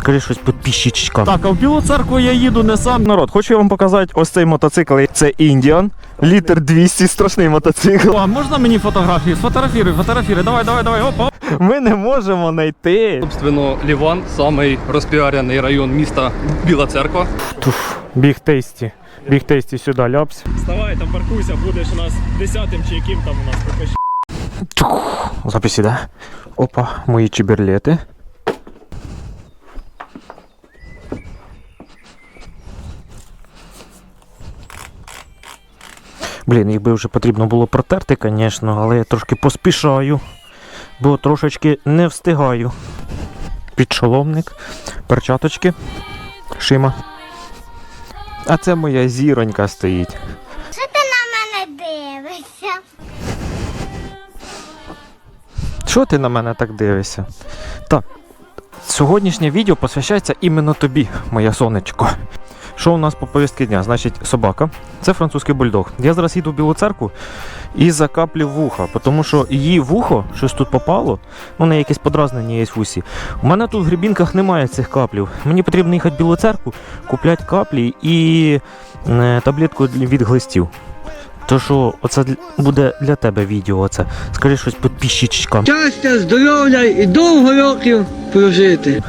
Скажи щось підписчичкам. Так, а в Білу церкву я їду не сам. Народ, хочу я вам показати ось цей мотоцикл. Це Індіан. Літр 200, страшний мотоцикл. А можна мені фотографії? Сфотографіруй, фотографіруй. Давай, давай, давай. Опа. Ми не можемо знайти. Собственно, Ліван, самий розпіарений район міста Біла Церква. Туф, біг тесті. Біг тесті сюди ляпс. Вставай, там паркуйся, будеш у нас десятим чи яким там у нас. Записі, да? Опа, мої чеберлети. Блін, їх би вже потрібно було протерти, звісно, але я трошки поспішаю, бо трошечки не встигаю. Підшоломник, перчаточки, шима. А це моя зіронька стоїть. Що ти на мене дивишся? Чого ти на мене так дивишся? Так, сьогоднішнє відео посвящається іменно тобі, моя сонечко. Що у нас по повістки дня? Значить, собака. Це французький бульдог. Я зараз їду в Білу церкву і закаплю вуха, тому що її вухо, щось тут попало, на якесь подразнення є в вусі. У мене тут в грібінках немає цих каплів. Мені потрібно їхати в Білу церкву, купляти каплі і е, таблетку від глистів. То що, оце буде для тебе відео. Оце. Скажи щось підписчичкам. Щастя, здоров'я і довго років прожити.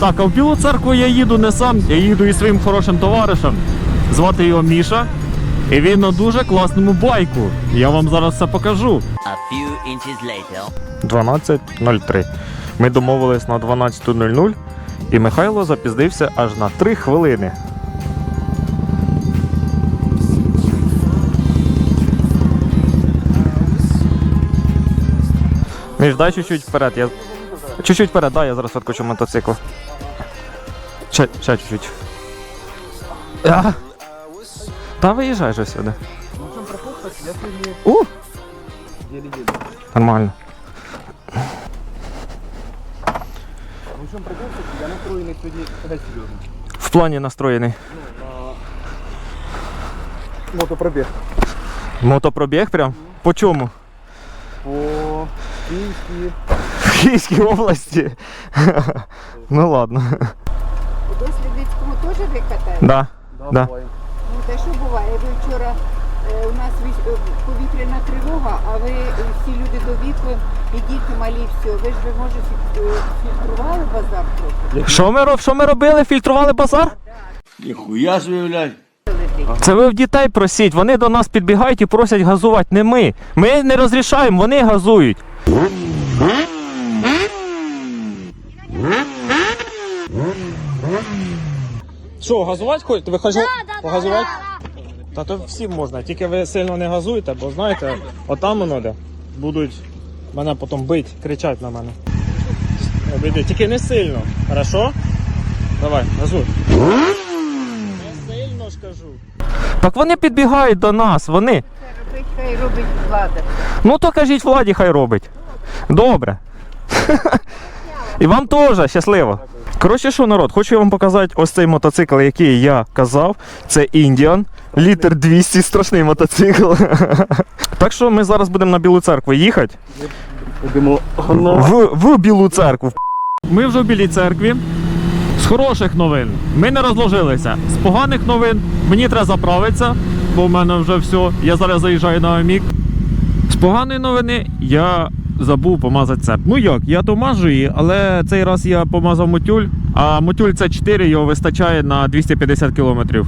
Так, а в Білу церкву я їду не сам, я їду із своїм хорошим товаришем. Звати його Міша. І він на дуже класному байку. Я вам зараз все покажу. A few inches later. 12.03. Ми домовились на 12.00 і Михайло запізнився аж на 3 хвилини. Міш, дай чуть-чуть вперед. Я... Чуть-чуть вперед, дай, я зараз відкочу мотоцикл. Ще, ще чуть-чуть. А! Та виїжджай же сюди. У! Нормально. В плані настроєний. Мотопробіг. Мотопробіг прям? По чому? По Київській. Київській області. ну ладно. У дослідницькому теж ви катаєте? Да. Да. Ну та що буває? Ви вчора е, у нас е, повітряна тривога, а ви е, всі люди до віку і діти малі все. Ви ж ви може фі- е, фільтрували базар трохи? Що ми, роб- що ми робили? Фільтрували базар? Ніхуя собі, блядь. Це ви в дітей просіть. Вони до нас підбігають і просять газувати. Не ми. Ми не розрішаємо, вони газують. Що, газувати хочете? Ви хочете погазувати? Та то всім можна, тільки ви сильно не газуйте, бо знаєте, отам воно де будуть мене потім бити, кричать на мене. Обійди, тільки не сильно, хорошо? Давай, газуй. Не сильно ж кажу. Так вони підбігають до нас, вони. Робить, хай робить влада. Ну то кажіть владі, хай робить. Добре. І вам теж щасливо. Коротше, що народ, хочу я вам показати ось цей мотоцикл, який я казав. Це Індіан. Літр 200, страшний мотоцикл. так що ми зараз будемо на Білу церкву їхати. В, в Білу церкву. Ми вже в Білій церкві. З хороших новин ми не розложилися. З поганих новин мені треба заправитися, бо в мене вже все. Я зараз заїжджаю на Амік. З поганої новини я забув помазати цеп. Ну як, я то мажу її, але цей раз я помазав мотюль, а мотюль це 4 його вистачає на 250 кілометрів.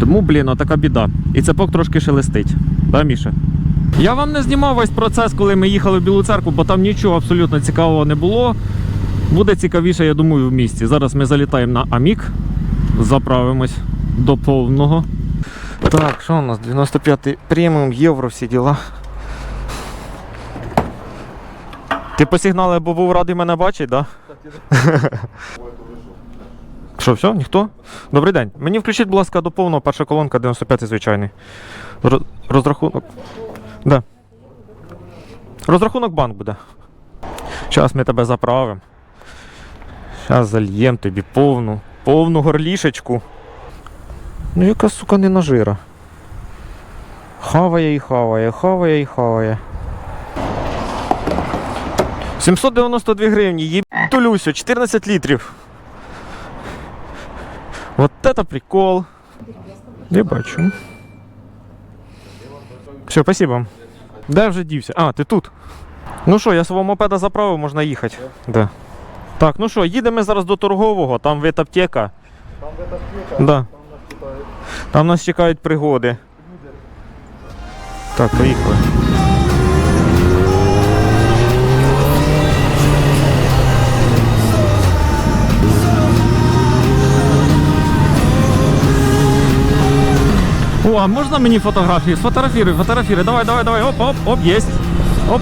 Тому, блін, така біда. І цепок трошки шелестить. Да, Міша? Я вам не знімав весь процес, коли ми їхали в Білу церкву, бо там нічого абсолютно цікавого не було. Буде цікавіше, я думаю, в місті. Зараз ми залітаємо на Амік, заправимось до повного. Так, що у нас? 95-й преміум, євро, всі діла. Ти посігнали, бо був радий мене бачити, так? Що, все? Ніхто? Добрий день. Мені включіть, будь ласка, до повного перша колонка 95-й звичайний. Розрахунок. Да. Розрахунок банк буде. Зараз ми тебе заправимо. Зараз зальємо тобі повну, повну горлішечку. Ну яка сука не нажира. Хаває і хаває, хаває і хаває. 792 гривні, їбтулюсю, 14 літрів. Вот это прикол. Я бачу. Все, спасибо. Де вже дівся? А, ти тут. Ну що, я свого мопеда заправив, можна їхати. Да. Так, ну що, їдемо зараз до торгового, там ветаптека. Там ветаптека, да. там нас чекають пригоди. Так, поїхали. О, а можна мені фотографії? Сфотографіруй, фотографіруй. Давай, давай, давай. Оп, оп, оп, єсть. Оп.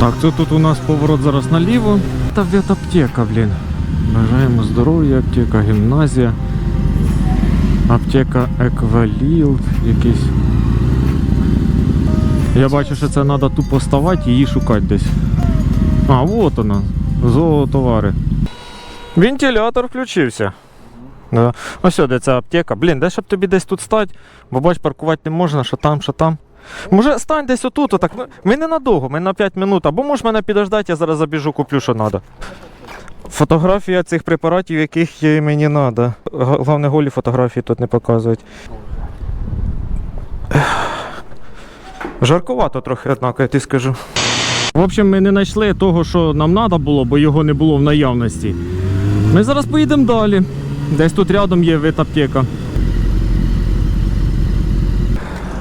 Так, це тут у нас поворот зараз наліво. Та ветаптека, блін. Бажаємо здоров'я, аптека гімназія. Аптека Екваліл якийсь. Я бачу, що це треба тупо ставати і її шукати десь. А, от вона. Зоотовари. Вентилятор включився. Да. Ось де ця аптека. Блін, де щоб тобі десь тут стати, бо бач, паркувати не можна, що там, що там. Може, стань десь отут, отак. Ми ненадовго, ми на 5 минут, або можеш мене підождати, я зараз забіжу, куплю, що треба. Фотографія цих препаратів, яких мені треба. Головне, голі фотографії тут не показують. Жаркувато трохи, однак, я ти скажу. В общем, ми не знайшли того, що нам треба було, бо його не було в наявності. Ми зараз поїдемо далі. Десь тут рядом є ветаптека.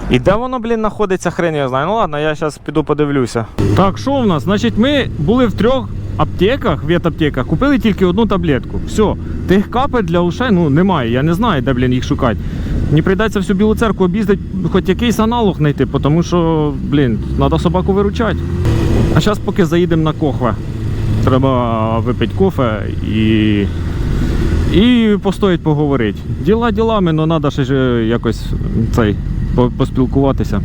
І де воно, блін, знаходиться, хрен я знаю. Ну ладно, я зараз піду подивлюся. Так, що в нас? Значить, ми були в трьох аптеках, ветаптеках, купили тільки одну таблетку. Все, тих капель для ушей ну, немає. Я не знаю, де, блін, їх шукати. Мені прийдеться всю білу церкву об'їздити, хоч якийсь аналог знайти, тому що, блін, треба собаку виручати. А зараз поки заїдемо на кохве. Треба випити кофе і. І постоять поговорити. Діла ділами, але треба ще якось цей, поспілкуватися.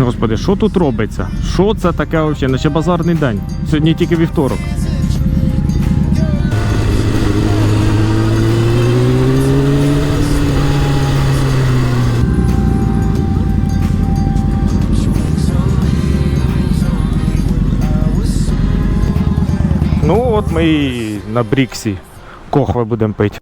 Господи, що тут робиться? Що це таке взагалі? Наче базарний день. Сьогодні тільки вівторок. Ну, от ми і на Бріксі кохви будемо пити.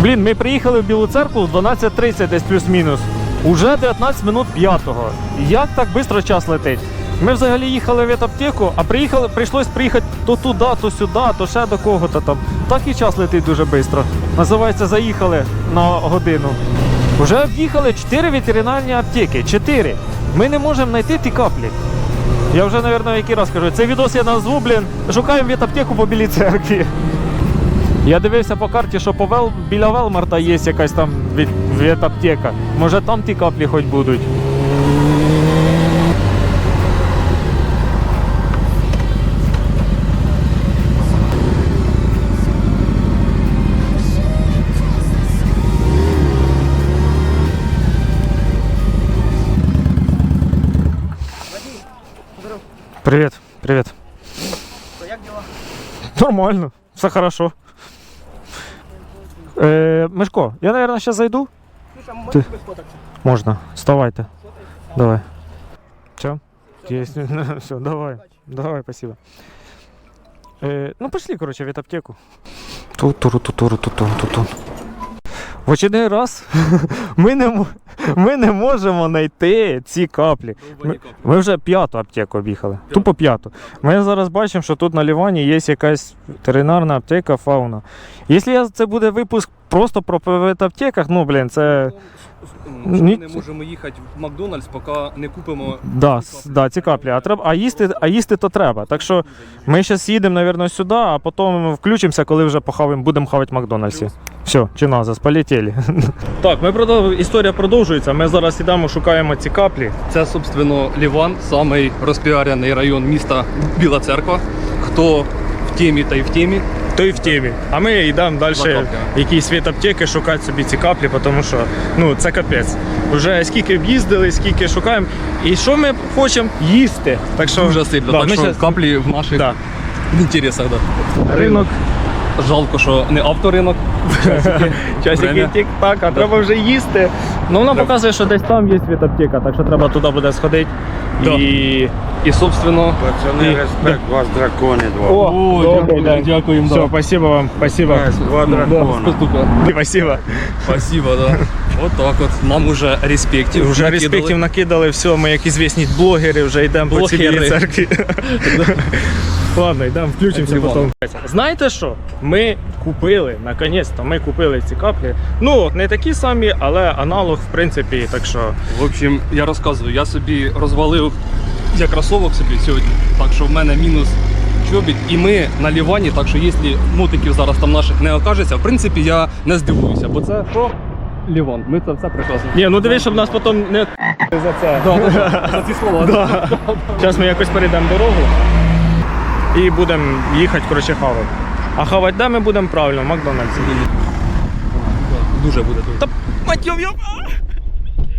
Блін, ми приїхали в Білу церкву в 12.30 десь плюс-мінус. Уже 19 минут п'ятого. Як так швидко час летить? Ми взагалі їхали в ветаптеку, а приїхали, прийшлось приїхати то туди, то сюди, то ще до кого-то там. Так і час летить дуже швидко. Називається, заїхали на годину. Уже об'їхали 4 ветеринарні аптеки. 4. Ми не можемо знайти ті каплі. Я вже, мабуть, який раз кажу, цей відос я назву, блін, шукаємо вітаптеку по білій церкві. Я дивився по карті, що по Вел... біля Велмарта є якась там від... ветаптека. Може там ті каплі хоч будуть. Привет, привет. Нормально, все хорошо. Е, Мишко, я, наверное, сейчас зайду. Ти... Можна. Вставайте. Давай. Все? Есть. Все, давай. Давай, спасибо. Е, ну, пошли, короче, в ветаптеку. тут В очередний раз ми не, ми не можемо знайти ці каплі. Ми, ми вже п'яту аптеку об'їхали. Тупо п'яту. Ми зараз бачимо, що тут на Лівані є якась ветеринарна аптека фауна. Якщо це буде випуск просто про ветаптеках, ну блін, це. Ми Ні- не можемо їхати в Макдональдс, поки не купимо. Да, с- да, ці каплі. А, треба, а, їсти, а їсти то треба. Так що ми зараз їдемо, мабуть, сюди, а потім включимося, коли вже похаваємо, будемо хавати в Макдональдсі. Все, чиназас, полетіли. Так, ми продов... історія продовжується. Ми зараз йдемо, шукаємо ці каплі. Це, собственно, Ліван, самий розпіарений район міста Біла Церква. Хто в темі, та й в темі. То й в темі. А ми йдемо далі в якісь ветаптеки шукати собі ці каплі, тому що ну, це капець. Вже скільки об'їздили, скільки шукаємо. І що ми хочемо їсти. Так що Дуже сильно. Да, так що щас- каплі в наших Да. інтересах. Да. Ринок Жалко, що не авторинок. Часики тік-так, а треба вже їсти. Ну вона показує, що десь там є світаптека, так що треба туди буде сходити. Да. І. І, собственно, Пацани, респект, вас дракони два. О, добрий день. дякуємо. Все, спасибо вам, спасибо. Два дракона. Спасибо. Спасибо, да. От так от. Нам уже респектів. Вже накидали. респектів накидали, все, ми як звісні блогери, вже йдемо по цій церкві. Ладно, йдемо, включимося потім. Знаєте що? Ми купили, наконець-то ми купили ці каплі. Ну, не такі самі, але аналог, в принципі, так що. В общем, я розказую, я собі розвалив я кросовок собі сьогодні, так що в мене мінус чобіт, і ми на Лівані, так що якщо мотиків зараз там наших не окажеться, в принципі, я не здивуюся, бо це що? Ліван, ми це все прекрасно. Ні, ну дивись, щоб нас потім не за це. За ці слова. Зараз ми якось перейдемо дорогу і будемо їхати, коротше, хавати. А хавати де ми будемо правильно, в Макдональдсі. Дуже буде тут. Та мать йом йом!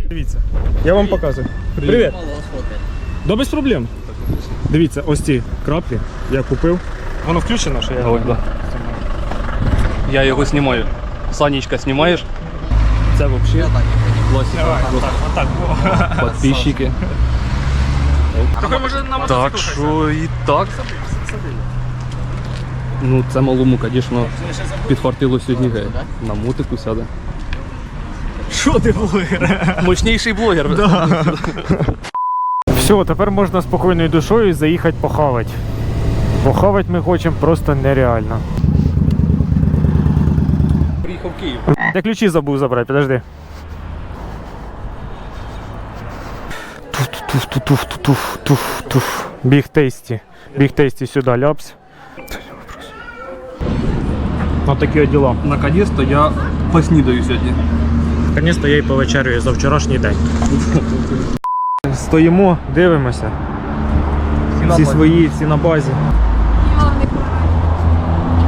Дивіться, я вам показую. Привіт. Да без проблем. Дивіться, ось ці краплі я купив. Воно включено, що я. Давай, да. Я його знімаю. Санечка, знімаєш? Це взагалі. Отак. Подписчики. Так що і так. Ну, це малому, звісно, підфартило сьогодні гей. На мотику сяде. Що ти блогер? Мощніший блогер. Все, тепер можна спокійною душою заїхати похавати. Похавати ми хочемо просто нереально. Приїхав в Київ. Я ключі забув забрати, подожди. Туф-туф-туф-туф-туф-туф. Біг тейсті. Біг тейсті сюди ляпс. Ось такі діла. Наконець-то я поснідаю сьогодні. Наконець-то я й повечерюю за вчорашній день. Стоїмо, дивимося. Всі свої, всі на базі.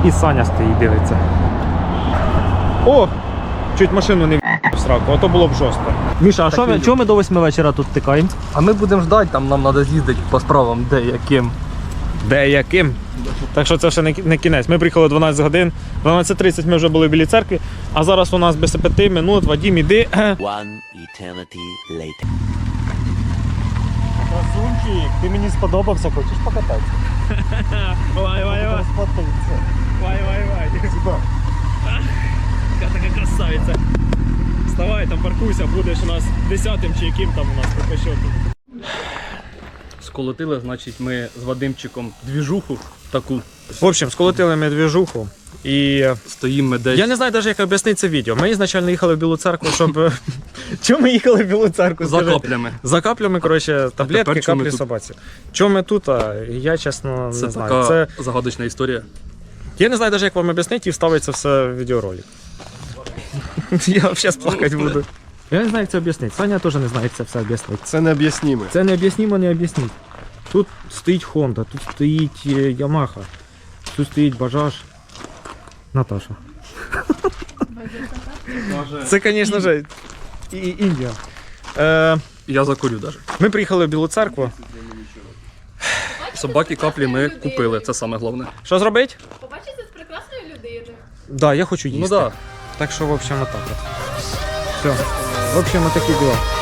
І Саня стоїть, дивиться. О! Чуть машину не в сраку, а то було б жорстко. Міша, а що ми, чого ми до 8 вечора тут тикаємо? А ми будемо ждати, там нам треба з'їздити по справам, де яким. Де? Так що це ще не, не кінець. Ми приїхали 12 годин, 12.30 ми вже були біля церкви, а зараз у нас без 5 минут, Вадім, іди. One eternity later. Красунчик, ти мені сподобався, хочеш покататися? Вай, вай, вай. Вай, вай, вай. Яка така красавиця. Паркуйся, будеш у нас десятим чи яким там у нас по. Сколотили, значить, ми з Вадимчиком двіжуху таку. В общем, сколотили ми двіжуху і. Стоїмо ми десь. Я не знаю навіть, як об'яснити це відео. Ми ізначально їхали в Білу церкву, щоб. Чому ми їхали в Білу церкву? За каплями. За каплями, коротше, таблетки, тепер каплі тут? собаці. Чому ми тут? А я чесно Це не знаю. Це... загадочна історія. Я не знаю навіть, як вам об'яснити і вставити це все в відеоролик. Я взагалі плакати буду. Я не знаю, як це об'яснити. Саня теж не знає, як це все об'яснити. Це необ'ясніме. Це не об'яснімо, не об'ясніть. Тут стоїть Honda, тут стоїть е, Yamaha, тут стоїть Bajaj. Наташа. Це, звісно ж, і- і- Індія. Е, Я закурю навіть. ми приїхали в Білу церкву. Собаки каплі ми купили, це саме головне. Що зробити? Побачите з прекрасної людини. Да, я хочу їсти. Ну. Да. Так що, в общем, отак от. Все. В общем, отакі діла.